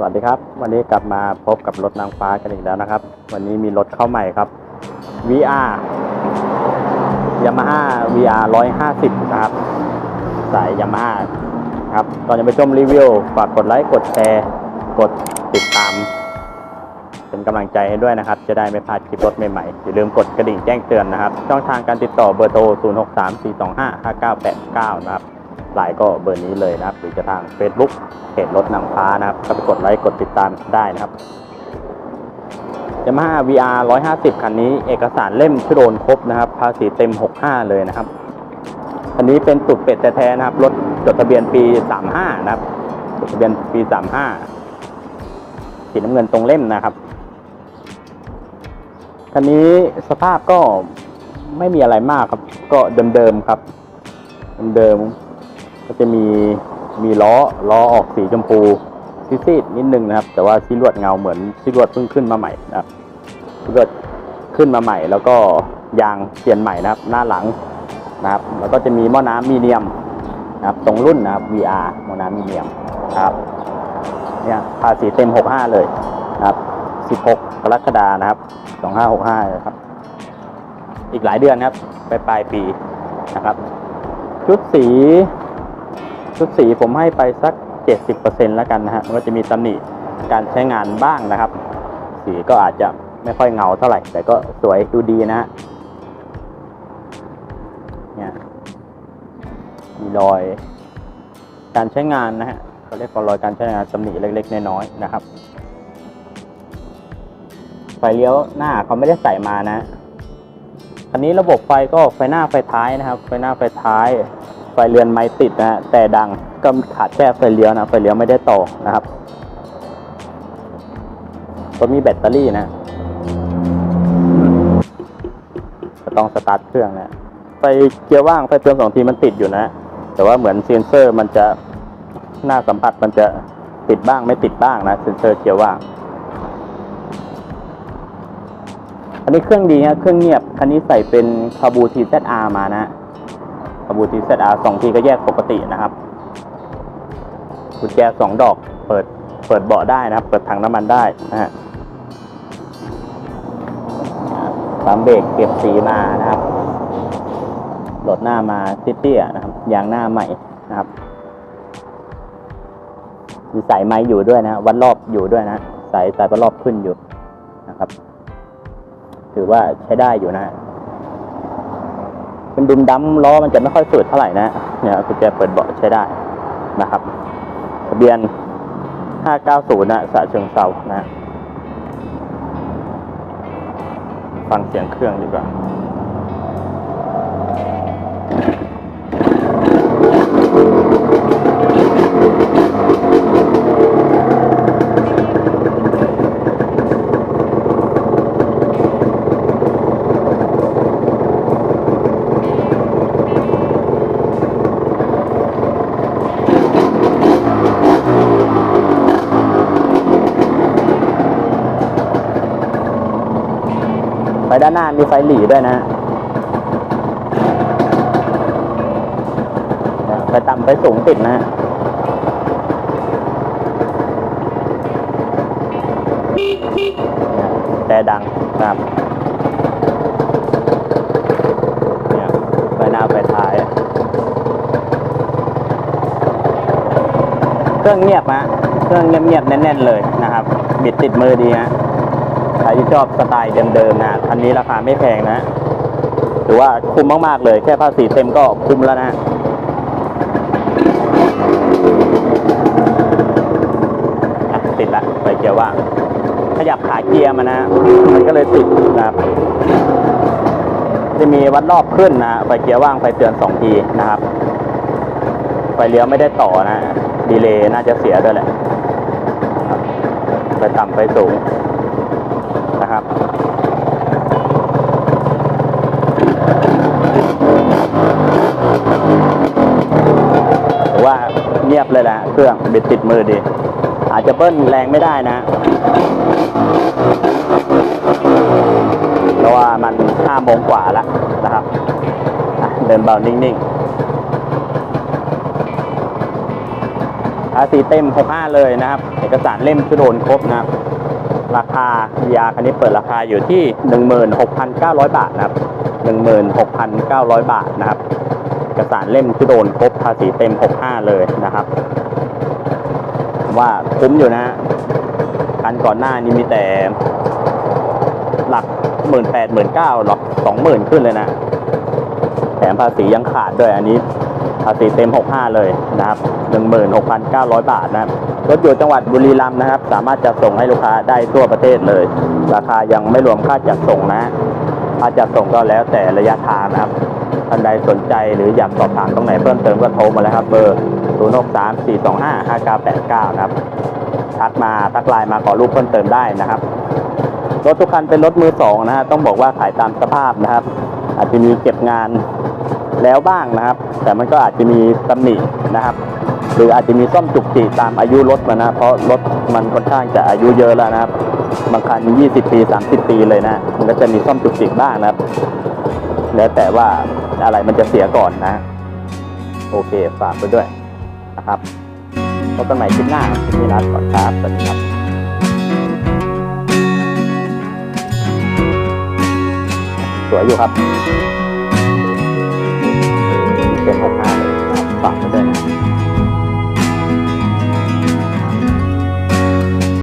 สวัสดีครับ วันนี้กลับมาพบกับรถนางฟ้ากันอีกแล้วนะครับ วันนี้มีรถเข้าใหม่ครับ VR Yamaha VR 150 นะครับ สาย Yamaha ครับก่อนจะไปชมรีวิวฝากกดไลค์กดแชร์ กดติดตาม เป็นกำลังใจให้ด้วยนะครับ จะได้ไม่พลาดคลิปรถใหม่ๆ อย่าลืมกดกระดิ่งแจ้งเตือนนะครับ ช่องทางการติดต่อเบอร์โทร 0634255989 นะครับ ไลน์ก็เบอร์นี้เลยนะครับ หรือจะทาง Facebook เพจรถนางฟ้านะครับ ก็ไปกดไลค์กดติดตามได้นะครับ Yamaha VR 150 คันนี้เอกสารเล่มชุดโอนครบนะครับ ภาษีเต็ม 65 เลยนะครับคันนี้เป็นตุดเป็ดแท้ๆนะครับ รถจดทะเบียนปี 35 นะครับ จดทะเบียนปี 35 สีน้ำเงินตรงเล่มนะครับ คันนี้สภาพก็ไม่มีอะไรมากครับ ก็เดิมๆครับ เดิมๆ ก็จะมีมีล้อล้อออกสีชมพูซีดๆนิดนึงนะครับ แต่ว่าซีลวดเงาเหมือนซีลวดเพิ่งขึ้นมาใหม่นะครับซีลวดขึ้นมาใหม่ แล้วก็ยางเปลี่ยนใหม่นะครับ หน้าหลังนะครับ แล้วก็จะมีหม้อน้ำมีเนียมนะครับ ตรงรุ่นนะครับ VR หม้อน้ำมีเนียมนะครับเนี่ยภาษีเต็ม 65 เลยนะครับ 16 กรกฎานะครับ 2565นะครับ อีกหลายเดือนนะครับไปปลายปีนะครับ ชุดสี ชุดสีผมให้ไปสัก 70%แล้วกันนะฮะมันก็จะมีตำหนิการใช้งานบ้างนะครับ สีก็อาจจะไม่ค่อยเงาเท่าไหร่ แต่ก็สวยดูดีนะฮะเนี่ยมีรอยการใช้งานนะฮะเขาเรียกว่ารอยการใช้งานตำหนิเล็กๆน้อยๆนะครับไฟเลี้ยวหน้าเขาไม่ได้ใส่มานะคันนี้ระบบไฟก็ไฟหน้าไฟท้ายนะครับ ไฟหน้าไฟท้าย ฟเรือนไม้ติดนะฮะแต่ดังก็ขาดแค่ไฟเลี้ยวนะไฟเลี้ยวไม่ได้ต่อนะครับก็มีแบตเตอรี่นะก็ต้องสตาร์ทเครื่องนะไฟเกียร์ว่างไฟเตือนสองทีมันติดอยู่นะ แต่ว่าเหมือนเซนเซอร์มันจะหน้าสัมผัสมันจะติดบ้างไม่ติดบ้างนะเซนเซอร์เกียร์ว่าง อันนี้เครื่องดีฮะเครื่องเงียบคันนี้ใส่เป็นคาบูทีเซอามานะ บูทีเซอาสองทีก็แยกปกตินะครับกุญแจสองดอกเปิดเปิดเบาะได้นะครับ เปิดถังน้ำมันได้นะฮะปั๊มเบรกเก็บสีมานะครับโหลดหน้ามาเตี้ยนะครับยางหน้าใหม่นะครับมีสายไม้อยู่ด้วยนะวัดรอบอยู่ด้วยนะสายสายวัดรอบขึ้นอยู่นะครับ ถือว่าใช้ได้อยู่นะ เป็นดุมดั้มล้อมันจะไม่ค่อยสืดเท่าไหร่นะเนี่ยกุญแจเปิดเบาะใช้ได้นะครับทะเบียน 590 นะสะเชิงเซานะฟังเสียงเครื่องดีกว่า ด้านหน้ามีไฟหลีด้วยนะไฟต่ำไฟสูงติดนะแต่ดังนะครับเนี่ยไฟหน้าไฟท้าย เครื่องเงียบฮะเครื่องเงียบๆแน่นๆเลยนะครับ บิดติดมือดีฮะ ที่ชอบสไตล์เดิมๆนะคันนี้ราคาไม่แพงนะถือว่าคุ้มมากๆเลย แค่ภาษีเต็มก็คุ้มแล้วนะติดละไฟเกียร์ว่างขยับขาเกียร์มานะ มันก็เลยติดนะครับ จะมีวัดรอบขึ้นนะไฟเกียร์ว่างไฟเตือนสองทีนะครับไฟเลี้ยวไม่ได้ต่อนะ ดีเลย์น่าจะเสียด้วยแหละไฟต่ำไฟสูง นะครับ ถือ ว่าเงียบเลยแหละเครื่องบิดติดมือดี อาจจะเบิ้ลแรงไม่ได้นะ เพราะว่ามันห้าโมงกว่าแล้วนะครับ เดินเบานิ่งๆภาษีเต็ม65เลยนะครับ เอกสารเล่มชุดโอนครบนะครับ ราคายาคันนี้เปิดราคาอยู่ที่ 16,900 บาทนะครับ 16,900 บาทนะครับ อกสารเล่มชุดโอนครบภาษีเต็ม 65 เลยนะครับ ว่าคุ้มอยู่นะฮะคันก่อนหน้านี้มีแต่หลักหมื่นแปดหมื่นเก้าหรอกสองหมื่นขึ้นเลยนะ แถมภาษียังขาดด้วยอันนี้ ภาษีเต็ม 65 เลยนะครับ16,900บาทนะครับรถอยู่จังหวัดบุรีรัมย์นะครับ สามารถจะส่งให้ลูกค้าได้ทั่วประเทศเลย ราคายังไม่รวมค่าจัดส่งนะ ค่าจัดส่งก็แล้วแต่ระยะทางนะครับท่านใดสน ใจหรืออยากสอบถามตรงไหนเพิ่มเติมก็โทรมาเลยครับ เบอร์ 0634255999นะครับ ทักมาทักไลน์มาขอรูปเพิ่มเติมได้นะครับ รถทุกคันเป็นรถมือสองนะฮะต้องบอกว่าขายตามสภาพนะครับ อาจจะมีเก็บงานแล้วบ้างนะครับ แต่มันก็อาจจะมีตำหนินะครับ หรืออาจจะมีซ่อมจุกจิกตามอายุรถมันนะเพราะรถมันค่อนข้างจะอายุเยอะแล้วนะครับบางคัน 20 ปี 30 ปีเลยนะ มันก็จะมีซ่อมจุกจิกบ้างนะครับ แล้วแต่ว่า อะไรมันจะเสียก่อนนะ โอเคฝากไปด้วยนะครับพบกันใหม่คลิปหน้าครับคลิปนี้ลาก่อนครับสวัสดีครับสวยอยู่ครับเป็นหกห้า